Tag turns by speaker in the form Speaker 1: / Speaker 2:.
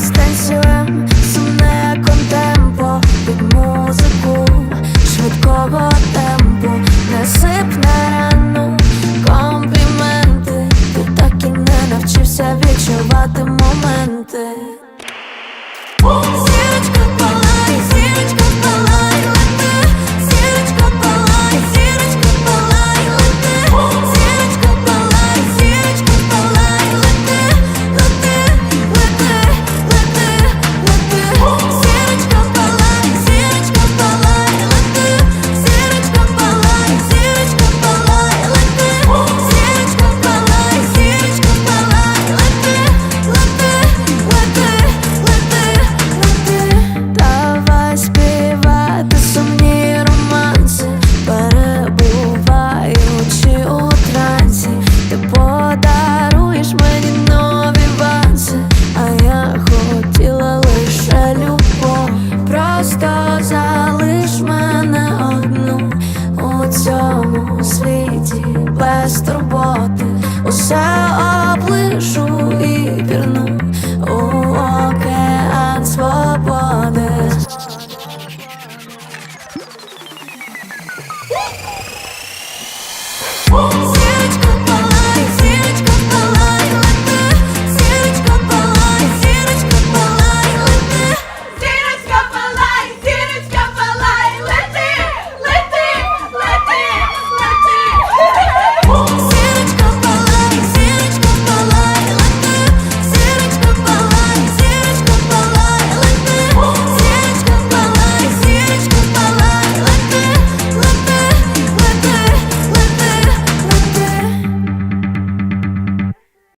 Speaker 1: Стесюєм, сумне контемпо. Під музику швидкого темпу. Не компліменти, ти так і не навчився відчувати моменти. без турботи усе.